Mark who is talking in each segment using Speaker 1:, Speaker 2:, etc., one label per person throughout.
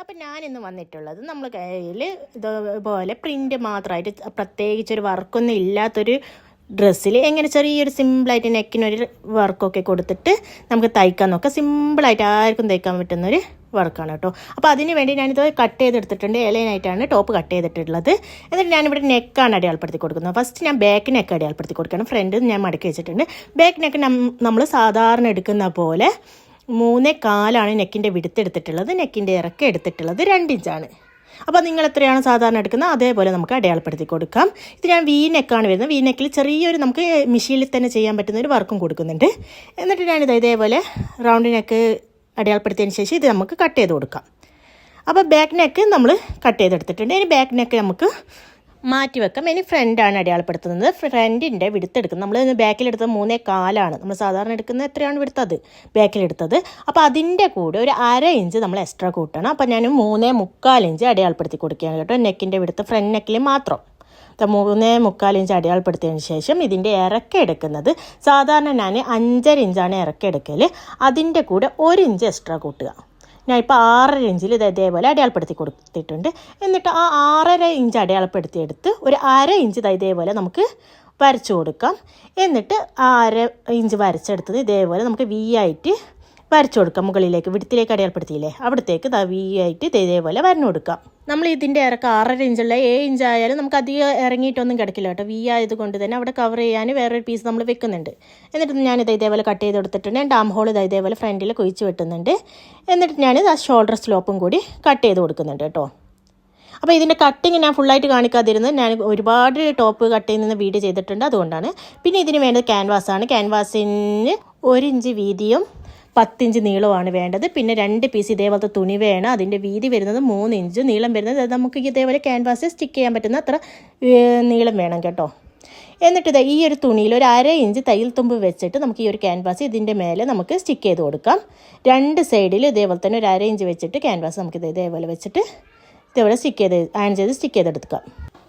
Speaker 1: അപ്പം ഞാനിന്ന് വന്നിട്ടുള്ളത് നമ്മൾ കയ്യിൽ ഇതുപോലെ പ്രിന്റ് മാത്രമായിട്ട് പ്രത്യേകിച്ചൊരു വർക്കൊന്നും ഇല്ലാത്തൊരു ഡ്രസ്സിൽ എങ്ങനെ ചെറിയൊരു സിമ്പിളായിട്ട് നെക്കിനൊരു വർക്കൊക്കെ കൊടുത്തിട്ട് നമുക്ക് തയ്ക്കാൻ നോക്കാം. സിമ്പിളായിട്ട് ആർക്കും തയ്ക്കാൻ പറ്റുന്നൊരു വർക്കാണ് കേട്ടോ. അപ്പോൾ അതിന് വേണ്ടി ഞാനിത് കട്ട് ചെയ്തെടുത്തിട്ടുണ്ട്. ഇലയിനായിട്ടാണ് ടോപ്പ് കട്ട് ചെയ്തിട്ടുള്ളത്. എന്നിട്ട് ഞാനിവിടെ നെക്കാണ് അടയാളപ്പെടുത്തി കൊടുക്കുന്നത്. ഫസ്റ്റ് ഞാൻ ബാക്ക് നെക്ക് അടയാളപ്പെടുത്തി കൊടുക്കണം ഫ്രണ്ട് ഞാൻ മടക്കി വെച്ചിട്ടുണ്ട്. ബാക്ക് നെക്ക് നമ്മൾ സാധാരണ എടുക്കുന്ന പോലെ മൂന്നേ കാലാണ് നെക്കിന്റെ വിടുത്തെടുത്തിട്ടുള്ളത് നെക്കിന്റെ ഇറക്കം എടുത്തിട്ടുള്ളത് രണ്ട് ഇഞ്ചാണ്. അപ്പോൾ നിങ്ങൾ എത്രയാണ് സാധാരണ എടുക്കുന്നത്? അതേപോലെ നമുക്ക് അടയാളപ്പെടുത്തി കൊടുക്കാം. ഇത് ഞാൻ വി നെക്കാണ് വരുന്നത്. വി നെക്കിൽ ചെറിയൊരു നമുക്ക് മെഷീനിൽ തന്നെ ചെയ്യാൻ പറ്റുന്ന ഒരു വർക്കും കൊടുക്കുന്നുണ്ട്. എന്നിട്ട് ഞാനിത് ഇതേപോലെ റൗണ്ട് നെക്ക് അടയാളപ്പെടുത്തിയതിന് ശേഷം ഇത് നമുക്ക് കട്ട് ചെയ്ത് കൊടുക്കാം. അപ്പോൾ ബാക്ക് നെക്ക് നമ്മൾ കട്ട് ചെയ്തെടുത്തിട്ടുണ്ട്. ഇനി ബാക്ക് നെക്ക് നമുക്ക് മാറ്റി വെക്കാം ഇനി ഫ്രണ്ടാണ് അടയാളപ്പെടുത്തുന്നത്. ഫ്രണ്ടിന്റെ വിടുത്തെടുക്കുന്നത്. നമ്മൾ ബാക്കിലെടുത്തത് മൂന്നേ കാലാണ്. നമ്മൾ സാധാരണ എടുക്കുന്നത് എത്രയാണ് വിടുത്തത്? ബാക്കിലെടുത്തത് അപ്പോൾ അതിന്റെ കൂടെ ഒരു അര ഇഞ്ച് നമ്മൾ എക്സ്ട്രാ കൂട്ടണം. അപ്പോൾ ഞാൻ മൂന്നേ മുക്കാൽ ഇഞ്ച് അടയാളപ്പെടുത്തി കൊടുക്കുകയാണ് കേട്ടോ. നെക്കിന്റെ വിടുത്ത് ഫ്രണ്ട് നെക്കിൽ മാത്രം. മൂന്നേ മുക്കാൽ ഇഞ്ച് അടയാളപ്പെടുത്തിയതിന് ശേഷം ഇതിന്റെ ഇറക്കെടുക്കുന്നത് സാധാരണ ഞാൻ അഞ്ചര ഇഞ്ചാണ് ഇറക്കെടുക്കൽ അതിന്റെ കൂടെ ഒരു ഇഞ്ച് എക്സ്ട്രാ കൂട്ടുക. ഞാൻ ഇപ്പോൾ ആറര ഇഞ്ചിൽ ഇത് ഇതേപോലെ അടയാളപ്പെടുത്തി കൊടുത്തിട്ടുണ്ട്. എന്നിട്ട് ആ ആറര ഇഞ്ച് അടയാളപ്പെടുത്തിയെടുത്ത് ഒരു അര ഇഞ്ച് ഇതേപോലെ നമുക്ക് വരച്ചു കൊടുക്കാം. എന്നിട്ട് ആ അര ഇഞ്ച് വരച്ചെടുത്തത് ഇതേപോലെ നമുക്ക് വി ആയിട്ട് വരച്ചു കൊടുക്കാം മുകളിലേക്ക് വിടുത്തിലേക്ക് അടയാളപ്പെടുത്തിയില്ലേ? അവിടത്തേക്ക് തവിയായിട്ട് ഇത് ഇതേപോലെ വരഞ്ഞു കൊടുക്കാം. നമ്മൾ ഇതിന്റെ ഇറക്കം ആറര ഇഞ്ചുള്ള ഏഴ് ഇഞ്ച് ആയാലും നമുക്ക് അധികം ഇറങ്ങിയിട്ടൊന്നും കിടക്കില്ല കേട്ടോ. വി ആയതുകൊണ്ട് തന്നെ അവിടെ കവർ ചെയ്യാൻ വേറൊരു പീസ് നമ്മൾ വെക്കുന്നുണ്ട്. എന്നിട്ട് ഞാൻ ഞാനിത് ഇതേപോലെ കട്ട് ചെയ്ത് കൊടുത്തിട്ടുണ്ട്. ഡാം ഹോൾ ഇത് ഇതേപോലെ ഫ്രണ്ടിൽ കുഴിച്ച് വെട്ടുന്നുണ്ട്. എന്നിട്ട് ഞാനിത് ആ ഷോൾഡർ സ്ലോപ്പും കൂടി കട്ട് ചെയ്ത് കൊടുക്കുന്നുണ്ട് കേട്ടോ. അപ്പോൾ ഇതിന്റെ കട്ടിങ് ഞാൻ ഫുള്ളായിട്ട് കാണിക്കാതിരുന്നത് ഞാൻ ഒരുപാട് ടോപ്പ് കട്ട് ചെയ്യുന്ന വീഡിയോ ചെയ്തിട്ടുണ്ട്. അതുകൊണ്ടാണ്. പിന്നെ ഇതിന് വേണ്ടത് ക്യാൻവാസാണ് ക്യാൻവാസിന് ഒരു ഇഞ്ച് വീതിയും പത്തിഞ്ച് നീളമാണ് വേണ്ടത്. പിന്നെ രണ്ട് പീസ് ഇതേപോലത്തെ തുണി വേണം. അതിന്റെ വീതി വരുന്നത് മൂന്ന് ഇഞ്ച് നീളം വരുന്നത്. നമുക്ക് ഇതേപോലെ ക്യാൻവാസിൽ സ്റ്റിക്ക് ചെയ്യാൻ പറ്റുന്ന അത്ര നീളം വേണം കേട്ടോ. എന്നിട്ട് ദേ ഈ ഒരു തുണിയിൽ ഒരു അര ഇഞ്ച് തയ്യൽ തുമ്പ് വെച്ചിട്ട് നമുക്ക് ഈ ഒരു ക്യാൻവാസ് ഇതിന്റെ മേലെ നമുക്ക് സ്റ്റിക്ക് ചെയ്ത് കൊടുക്കാം. രണ്ട് സൈഡിൽ ഇതേപോലെ തന്നെ ഒരു അര ഇഞ്ച് വെച്ചിട്ട് ക്യാൻവാസ് നമുക്ക് ഇത് ഇതേപോലെ വെച്ചിട്ട് ഇതേപോലെ സ്റ്റിക്ക് ചെയ്ത് അയൺ ചെയ്ത് സ്റ്റിക്ക് ചെയ്തെടുക്കാം.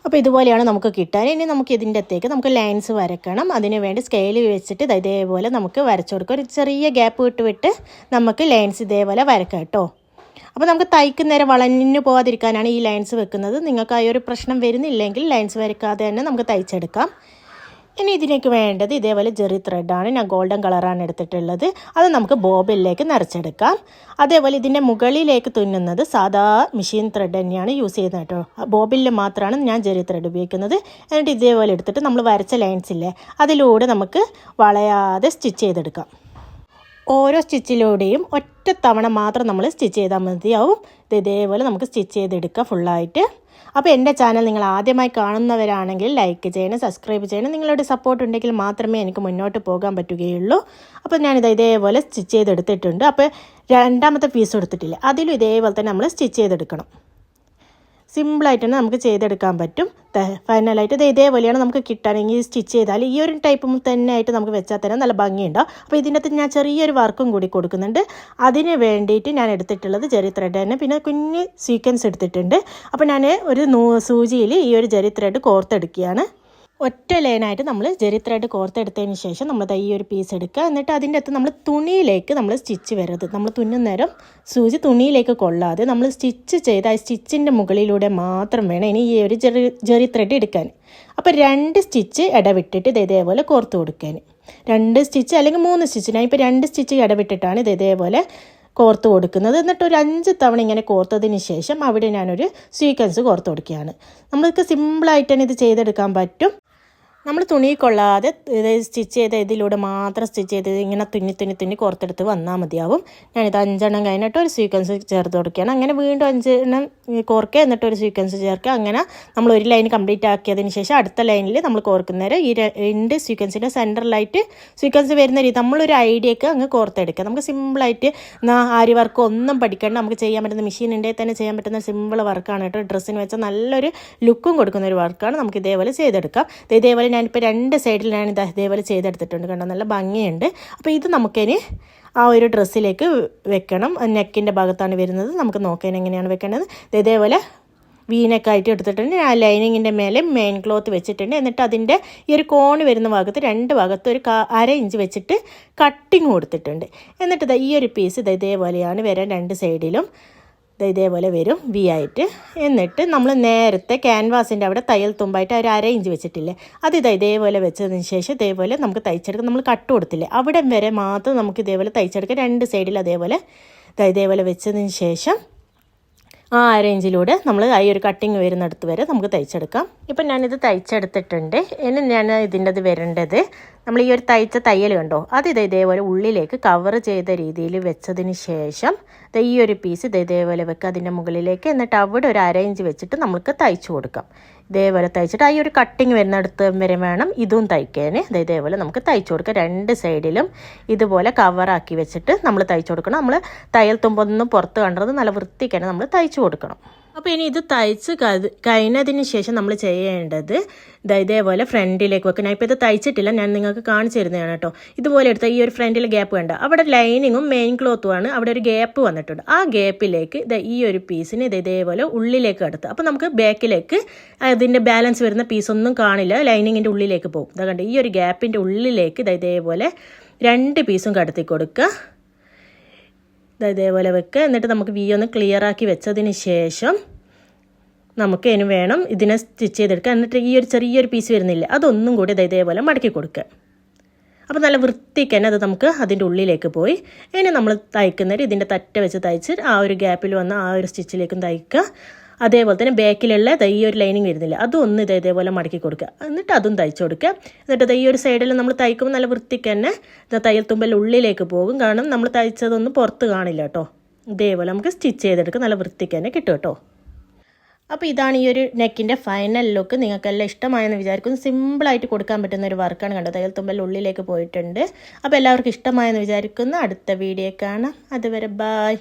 Speaker 1: അപ്പോൾ ഇതുപോലെയാണ് നമുക്ക് കിട്ടാൻ. ഇനി നമുക്ക് ഇതിന്റെ അകത്തേക്ക് നമുക്ക് ലൈൻസ് വരക്കണം. അതിന് വേണ്ടി സ്കെയിൽ വെച്ചിട്ട് ഇതേപോലെ നമുക്ക് വരച്ചു കൊടുക്കാം. ഒരു ചെറിയ ഗ്യാപ്പ് വിട്ട് വിട്ട് നമുക്ക് ലൈൻസ് ഇതേപോലെ വരക്കാം കേട്ടോ. അപ്പോൾ നമുക്ക് തയ്ക്കുന്നേരം വളഞ്ഞു പോകാതിരിക്കാനാണ് ഈ ലൈൻസ് വെക്കുന്നത്. നിങ്ങൾക്ക് ആ ഒരു പ്രശ്നം വരുന്നില്ലെങ്കിൽ ലൈൻസ് വരക്കാതെ തന്നെ നമുക്ക് തയ്ച്ചെടുക്കാം. ഇനി ഇതിലേക്ക് വേണ്ടത് ഇതേപോലെ ജെറി ത്രെഡാണ്. ഞാൻ ഗോൾഡൻ കളറാണ് എടുത്തിട്ടുള്ളത്. അത് നമുക്ക് ബോബിലേക്ക് നിറച്ചെടുക്കാം. അതേപോലെ ഇതിന്റെ മുകളിലേക്ക് തുന്നുന്നത് സാധാ മെഷീൻ ത്രെഡ് തന്നെയാണ് യൂസ് ചെയ്യുന്നത് കേട്ടോ. ബോബിൽ മാത്രമാണ് ഞാൻ ജെറി ത്രെഡ് ഉപയോഗിക്കുന്നത്. എന്നിട്ട് ഇതേപോലെ എടുത്തിട്ട് നമ്മൾ വരച്ച ലൈൻസ് ഇല്ലേ അതിലൂടെ നമുക്ക് വളയാതെ സ്റ്റിച്ച് ചെയ്തെടുക്കാം. ഓരോ സ്റ്റിച്ചിലൂടെയും ഒറ്റ തവണ മാത്രം നമ്മൾ സ്റ്റിച്ച് ചെയ്താൽ മതിയാവും. ഇത് ഇതേപോലെ നമുക്ക് സ്റ്റിച്ച് ചെയ്തെടുക്കുക ഫുള്ളായിട്ട് അപ്പോൾ എന്റെ ചാനൽ നിങ്ങൾ ആദ്യമായി കാണുന്നവരാണെങ്കിൽ ലൈക്ക് ചെയ്യണം സബ്സ്ക്രൈബ് ചെയ്യണം. നിങ്ങളുടെ സപ്പോർട്ട് ഉണ്ടെങ്കിൽ മാത്രമേ എനിക്ക് മുന്നോട്ട് പോകാൻ പറ്റുകയുള്ളൂ. അപ്പോൾ ഞാനിത് ഇതേപോലെ സ്റ്റിച്ച് ചെയ്തെടുത്തിട്ടുണ്ട്. അപ്പോൾ രണ്ടാമത്തെ പീസ് എടുത്തിട്ടില്ല. അതിലും ഇതേപോലെ തന്നെ നമ്മൾ സ്റ്റിച്ച് ചെയ്തെടുക്കണം. സിമ്പിളായിട്ട് തന്നെ നമുക്ക് ചെയ്തെടുക്കാൻ പറ്റും. ഫൈനലായിട്ട് ഇത് ഇതേപോലെയാണ് നമുക്ക് കിട്ടുകയാണെങ്കിൽ സ്റ്റിച്ച് ചെയ്താൽ ഈ ഒരു ടൈപ്പ് തന്നെ ആയിട്ട് നമുക്ക് വെച്ചാൽ തന്നെ നല്ല ഭംഗിയുണ്ടാവും. അപ്പോൾ ഇതിന്റെ അകത്ത് ഞാൻ ചെറിയൊരു വർക്കും കൂടി കൊടുക്കുന്നുണ്ട്. അതിന് വേണ്ടിയിട്ട് ഞാൻ എടുത്തിട്ടുള്ളത് ജെറി ത്രെഡ് തന്നെ. പിന്നെ കുഞ്ഞ് സീക്വൻസ് എടുത്തിട്ടുണ്ട്. അപ്പോൾ ഞാൻ ഒരു സൂചിയിൽ ഈ ഒരു ജെറി ത്രെഡ് കോർത്തെടുക്കുകയാണ്. ഒറ്റ ലൈനായിട്ട് നമ്മൾ ജെറി ത്രെഡ് കോർത്തെടുത്തതിന് ശേഷം നമ്മൾ ഈ ഒരു പീസ് എടുക്കുക. എന്നിട്ട് അതിന്റെ അകത്ത് നമ്മൾ തുണിയിലേക്ക് നമ്മൾ സ്റ്റിച്ച് വരരുത്. നമ്മൾ തുന്നുന്നേരം സൂചി തുണിയിലേക്ക് കൊള്ളാതെ നമ്മൾ സ്റ്റിച്ച് ചെയ്ത് ആ സ്റ്റിച്ചിന്റെ മുകളിലൂടെ മാത്രം വേണം ഇനി ഈ ഒരു ജെറി ജെറി ത്രെഡ് എടുക്കാൻ. അപ്പോൾ രണ്ട് സ്റ്റിച്ച് ഇടവിട്ടിട്ട് ഇത് ഇതേപോലെ കോർത്ത് കൊടുക്കാൻ. രണ്ട് സ്റ്റിച്ച് അല്ലെങ്കിൽ മൂന്ന് സ്റ്റിച്ച് ഞാൻ ഇപ്പോൾ രണ്ട് സ്റ്റിച്ച് ഇടവിട്ടിട്ടാണ് ഇത് ഇതേപോലെ കോർത്ത് കൊടുക്കുന്നത്. എന്നിട്ട് ഒരു അഞ്ച് തവണ ഇങ്ങനെ കോർത്തതിന് ശേഷം അവിടെ ഞാനൊരു സീക്വൻസ് കോർത്ത് കൊടുക്കുകയാണ്. നമ്മൾക്ക് സിമ്പിളായിട്ട് തന്നെ ഇത് ചെയ്തെടുക്കാൻ പറ്റും. നമ്മൾ തുണി കൊള്ളാതെ ഇത് സ്റ്റിച്ച് ചെയ്ത ഇതിലൂടെ മാത്രം സ്റ്റിച്ച് ചെയ്ത് ഇങ്ങനെ തുന്നി തുന്നി തുന്നി കോർത്തെടുത്ത് വന്നാൽ മതിയാവും. ഞാനിത് അഞ്ചെണ്ണം കഴിഞ്ഞിട്ട് ഒരു സീക്വൻസ് ചേർത്ത് കൊടുക്കുകയാണ്. അങ്ങനെ വീണ്ടും അഞ്ചെണ്ണം കോർക്കുക എന്നിട്ട് ഒരു സീക്വൻസ് ചേർക്കുക. അങ്ങനെ നമ്മൾ ഒരു ലൈൻ കംപ്ലീറ്റ് ആക്കിയതിന് ശേഷം അടുത്ത ലൈനിൽ നമ്മൾ കോർക്കുന്നേരം ഈ രണ്ട് സീക്വൻസിന്റെ സെന്ററിലായിട്ട് സീക്വൻസ് വരുന്ന രീതി നമ്മളൊരു ഐഡിയക്ക് അങ്ങ് കോർത്തെടുക്കുക. നമുക്ക് സിമ്പിളായിട്ട് ആരി വർക്ക് ഒന്നും പഠിക്കേണ്ട. നമുക്ക് ചെയ്യാൻ പറ്റുന്ന മെഷീൻ ഉണ്ടെങ്കിൽ തന്നെ ചെയ്യാൻ പറ്റുന്ന സിമ്പിൾ വർക്കാണ് കേട്ടോ. ഡ്രസ്സിന് വെച്ചാൽ നല്ലൊരു ലുക്കും കൊടുക്കുന്ന ഒരു വർക്കാണ് നമുക്ക് ഇതേപോലെ ചെയ്തെടുക്കാം. ഇതേപോലെ ഞാനിപ്പോൾ രണ്ട് ഞാൻ ഇത് ഇതേപോലെ ചെയ്തെടുത്തിട്ടുണ്ട് കണ്ടോ? നല്ല ഭംഗിയുണ്ട്. അപ്പോൾ ഇത് നമുക്കിനി ആ ഒരു ഡ്രസ്സിലേക്ക് വെക്കണം. നെക്കിന്റെ ഭാഗത്താണ് വരുന്നത്. നമുക്ക് നോക്കാൻ എങ്ങനെയാണ് വെക്കേണ്ടത്? ഇതേപോലെ വീനൊക്കെ ആയിട്ട് എടുത്തിട്ടുണ്ട്. ആ ലൈനിങ്ങിന്റെ മേലെ മെയിൻ ക്ലോത്ത് വെച്ചിട്ടുണ്ട്. എന്നിട്ട് അതിന്റെ ഈ ഒരു കോണ് വരുന്ന ഭാഗത്ത് രണ്ട് ഭാഗത്ത് ഒരു അര ഇഞ്ച് വെച്ചിട്ട് കട്ടിങ് കൊടുത്തിട്ടുണ്ട്. എന്നിട്ട് ഈ ഒരു പീസ് ഇത് ഇതേപോലെയാണ് വരാൻ രണ്ട് സൈഡിലും ഇതേപോലെ വരും. വി ആയിട്ട്. എന്നിട്ട് നമ്മൾ നേരത്തെ ക്യാൻവാസിന്റെ അവിടെ തയ്യൽ തുമ്പായിട്ട് ഒരു അര ഇഞ്ച് വെച്ചിട്ടില്ലേ? അത് ഇതാ ഇതേപോലെ വെച്ചതിന് ശേഷം ഇതേപോലെ നമുക്ക് തയ്ച്ചെടുക്കാം നമ്മൾ കട്ട് കൊടുത്തില്ലേ? അവിടെ വരെ മാത്രം നമുക്ക് ഇതേപോലെ തയ്ച്ചെടുക്കാം രണ്ട് സൈഡിൽ അതേപോലെ ഇതേപോലെ വെച്ചതിന് ശേഷം ആ അരേഞ്ചിലൂടെ നമ്മൾ ആ ഒരു കട്ടിങ് വരുന്നിടത്ത് വരെ നമുക്ക് തയ്ച്ചെടുക്കാം. ഇപ്പം ഞാനിത് തയ്ച്ചെടുത്തിട്ടുണ്ട്. ഇനി ഞാൻ ഇതിന്റെ അത് വരേണ്ടത് നമ്മൾ ഈ ഒരു തയ്ച്ച തയ്യൽ കണ്ടോ? അത് ഇത് ഇതേപോലെ ഉള്ളിലേക്ക് കവർ ചെയ്ത രീതിയിൽ വെച്ചതിന് ശേഷം ഈ ഒരു പീസ് ഇത് ഇതേപോലെ വെക്കുക അതിന്റെ മുകളിലേക്ക് എന്നിട്ട് അവിടെ ഒരു അരേഞ്ച് വെച്ചിട്ട് നമുക്ക് തയ്ച്ചു കൊടുക്കാം. ഇതേപോലെ തയ്ച്ചിട്ട് ആ ഒരു കട്ടിങ് വരുന്നിടത്ത് വരെ വേണം ഇതും തയ്ക്കാൻ. ഇത് ഇതേപോലെ നമുക്ക് തയ്ച്ചു കൊടുക്കാം. രണ്ട് സൈഡിലും ഇതുപോലെ കവറാക്കി വെച്ചിട്ട് നമ്മൾ തയ്ച്ചു കൊടുക്കണം. നമ്മൾ തയ്യൽ തുമ്പൊന്നും പുറത്ത് കണ്ടത് നല്ല വൃത്തിക്ക് തന്നെ നമ്മൾ തയ്ച്ചു കൊടുക്കണം. അപ്പോൾ ഇനി ഇത് തയ്ച്ച് കഴിഞ്ഞതിന് ശേഷം നമ്മൾ ചെയ്യേണ്ടത് ഇതേപോലെ ഫ്രണ്ടിലേക്ക് വെക്കണം ഇപ്പോൾ ഇത് തയ്ച്ചിട്ടില്ല ഞാൻ നിങ്ങൾക്ക് കാണിച്ചു തരുന്നതാണ് കേട്ടോ. ഇതുപോലെ എടുത്ത ഈ ഒരു ഫ്രണ്ടിൽ ഗ്യാപ്പ് വേണ്ട അവിടെ ലൈനിങ്ങും മെയിൻ ക്ലോത്തുമാണ് അവിടെ ഒരു ഗ്യാപ്പ് വന്നിട്ടുണ്ട്. ആ ഗ്യാപ്പിലേക്ക് ഇത് ഈ ഒരു പീസിന് ഇത് ഇതേപോലെ ഉള്ളിലേക്ക് എടുത്ത്. അപ്പോൾ നമുക്ക് ബാക്കിലേക്ക് അതിന്റെ ബാലൻസ് വരുന്ന പീസൊന്നും കാണില്ല. ലൈനിങ്ങിന്റെ ഉള്ളിലേക്ക് പോകും. ഇതാ കണ്ട്? ഈ ഒരു ഗ്യാപ്പിന്റെ ഉള്ളിലേക്ക് ഇത് ഇതേപോലെ രണ്ട് പീസും കടത്തി കൊടുക്കുക ഇതേപോലെ വെക്കുക എന്നിട്ട് നമുക്ക് വി ഒന്ന് ക്ലിയർ ആക്കി വെച്ചതിന് ശേഷം നമുക്ക് ഇനി വേണം ഇതിനെ സ്റ്റിച്ച് ചെയ്തെടുക്കുക എന്നിട്ട് ഈ ഒരു ചെറിയൊരു പീസ് വരുന്നില്ല. അതൊന്നും കൂടി ദാ ഇതേപോലെ മടക്കി കൊടുക്കുക അപ്പോൾ നല്ല വൃത്തിക്ക് തന്നെ അത് നമുക്ക് അതിന്റെ ഉള്ളിലേക്ക് പോയി. ഇനി നമ്മൾ തയ്ക്കുന്നവർ ഇതിന്റെ തറ്റ വെച്ച് തയ്ച്ച് ആ ഒരു ഗ്യാപ്പിൽ വന്ന് ആ ഒരു സ്റ്റിച്ചിലേക്കും തയ്ക്കുക. അതേപോലെ തന്നെ ബാക്കിലുള്ള ഈ ഒരു ലൈനിങ് വരുന്നില്ല. അതും ഒന്ന് ഇത് ഇതേപോലെ മടക്കി കൊടുക്കുക. എന്നിട്ട് അതും തയ്ച്ചു കൊടുക്കുക. എന്നിട്ട് ഈ ഒരു സൈഡിൽ നമ്മൾ തയ്ക്കുമ്പോൾ നല്ല വൃത്തിക്ക് തന്നെ തയ്യൽ തുമ്പിൽ ഉള്ളിലേക്ക് പോകും. കാരണം നമ്മൾ തയ്ച്ചതൊന്നും പുറത്ത് കാണില്ല കേട്ടോ. ഇതേപോലെ നമുക്ക് സ്റ്റിച്ച് ചെയ്തെടുക്കുക നല്ല വൃത്തിക്ക് തന്നെ കിട്ടും കേട്ടോ. അപ്പോൾ ഇതാണ് ഈ ഒരു നെക്കിന്റെ ഫൈനൽ ലുക്ക് നിങ്ങൾക്കെല്ലാം ഇഷ്ടമായെന്ന് വിചാരിക്കുന്നു. സിമ്പിളായിട്ട് കൊടുക്കാൻ പറ്റുന്ന ഒരു വർക്കാണ് കണ്ടത് തയ്യൽ തുമ്പൽ ഉള്ളിലേക്ക് പോയിട്ടുണ്ട്. അപ്പോൾ എല്ലാവർക്കും ഇഷ്ടമായെന്ന് വിചാരിക്കുന്നു. അടുത്ത വീഡിയോ കാണാം. അതുവരെ ബായ്